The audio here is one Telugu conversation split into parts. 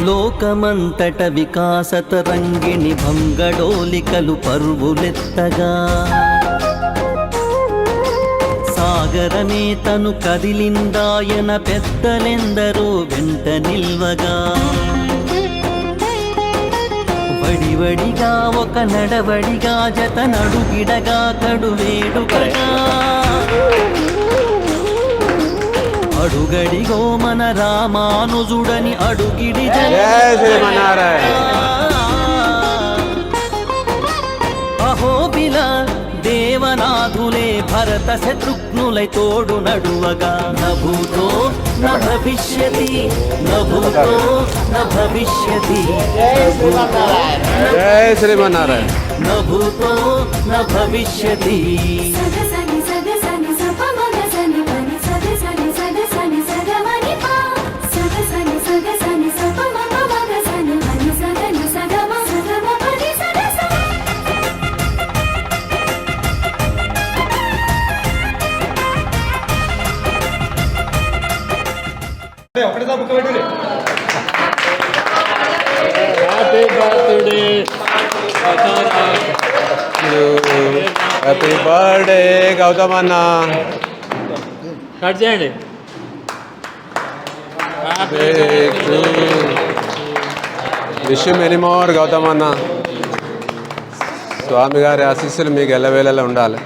లోకమంతట వికాసత రంగిణి భంగడోలికలు పరువులెత్తగా. సాగరమే తను కదిలిందాయన పెద్దలెందరో వెంట నిల్వగా. వడివడిగా ఒక నడవడిగా జత నడుగిడగా కడు వేడుకగా అడుగడిగో మన రామానుజుడని అడుగిడి అహోబిల దేవనాథులే భరత శత్రుఘ్నులై తోడు నడువగా. నభూతో న భవిష్యతి నభూతో న భవిష్యతి. జయ శ్రీమన్నారాయణ. నభూతో న భవిష్యతి. హ్యాపీ బర్త్డే గౌతమ్ అన్న. కట్ చేయండి. విష్ మెనీ మోర్ గౌతమ్ అన్న. స్వామి గారి ఆశీస్సులు మీకు ఎల్లవేళలా ఉండాలి.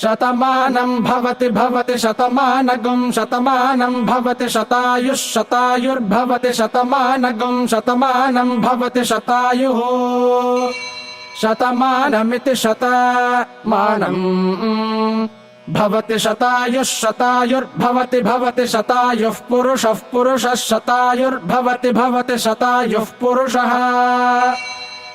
శతమానం భవతి భవతి శతమానగం శతమానం భవతి శతాయుష్ శతాయుర్భవతి శతమానగం శతమానం భవతి శతాయు శతమానమితి శతమానం భవతి శతాయుష్ శతాయుర్భవతి భవతి శతాయుః పురుషః పురుషः శతాయుర్భవతి భవతి శతాయుః పురుషः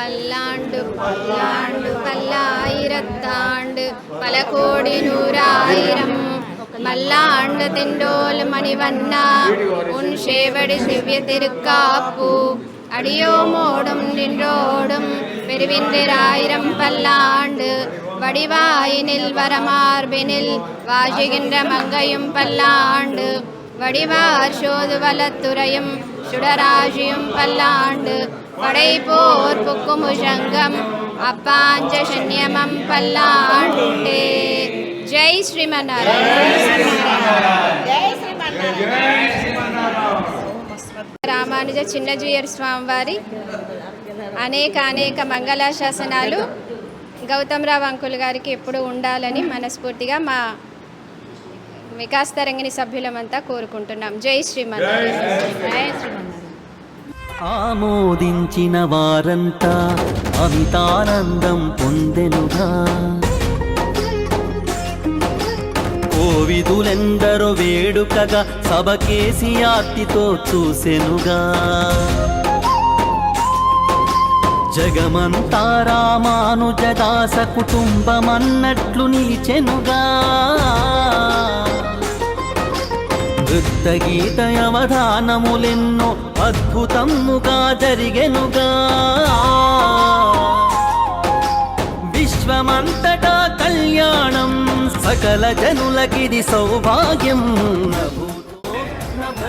பல்லாண்டு பல்லாண்டு பல்லாயிரத்தாண்டு பல கோடி நூறாயிரம் மல்லாண்டு தென்றோல் மணிவண்ணா உன் சேவடி சிவ்ய திருக்காப்பு அடியோமோடும் நின்றோடும் பெருவிந்திராயிரம் பல்லாண்டு வடிவாயினில் வரமார்பினில் வாசுகின்ற மங்கையும் பல்லாண்டு வடிவார் சோது வலத்துறையும் சுடராசியும் பல்லாண்டு படைப்போர் புக்குமுஷங்கம் அப்பாஞ்ச சந்நியமம் பல்லாண்டே ஜெய் శ్రీమన్నారాయణ రామానుజ చిన్నజీయర్ స్వామి వారి అనేక అనేక మంగళ శాసనాలు గౌతమ్రావు అంకుల్ గారికి ఎప్పుడు ఉండాలని మనస్ఫూర్తిగా మా వికాస్ తరంగిణి సభ్యులమంతా కోరుకుంటున్నాం జై శ్రీమన్నారాయణ జై శ్రీమన్నారాయణ ఆమోదించిన వారంతా అమితానందం పొందెనుగా. కోవిదులెందరో వేడుకగా సభకేసి ఆర్తితో చూసెనుగా. జగమంతా రామానుజదాస కుటుంబమన్నట్లు నీచెనుగా నృత్య గీత అవధానములెన్నో అద్భుతముగా జరిగెనుగా విశ్వమంతటా కళ్యాణం సకల జనులకిది సౌభాగ్యం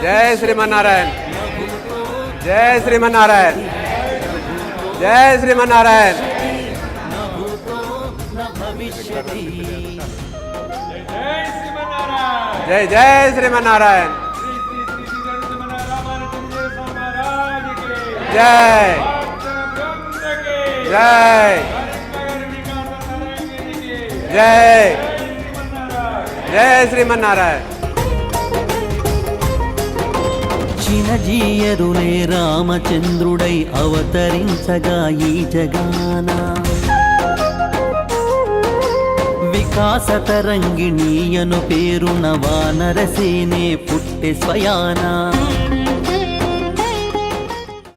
జయ శ్రీమన్నారాయణ జయ శ్రీమన్నారాయణ జయ శ్రీమన్నారాయణ భవిష్యతి జై జయ శ్రీమన్నారాయణ జై. జై. జై. జై శ్రీమన్నారాయణ. చినజీయరులే రామచంద్రుడై అవతరించగా ఈ జగాన. ఆకాశ తరంగిణీయను పేరున వానరసేనే పుట్టె స్వయానా.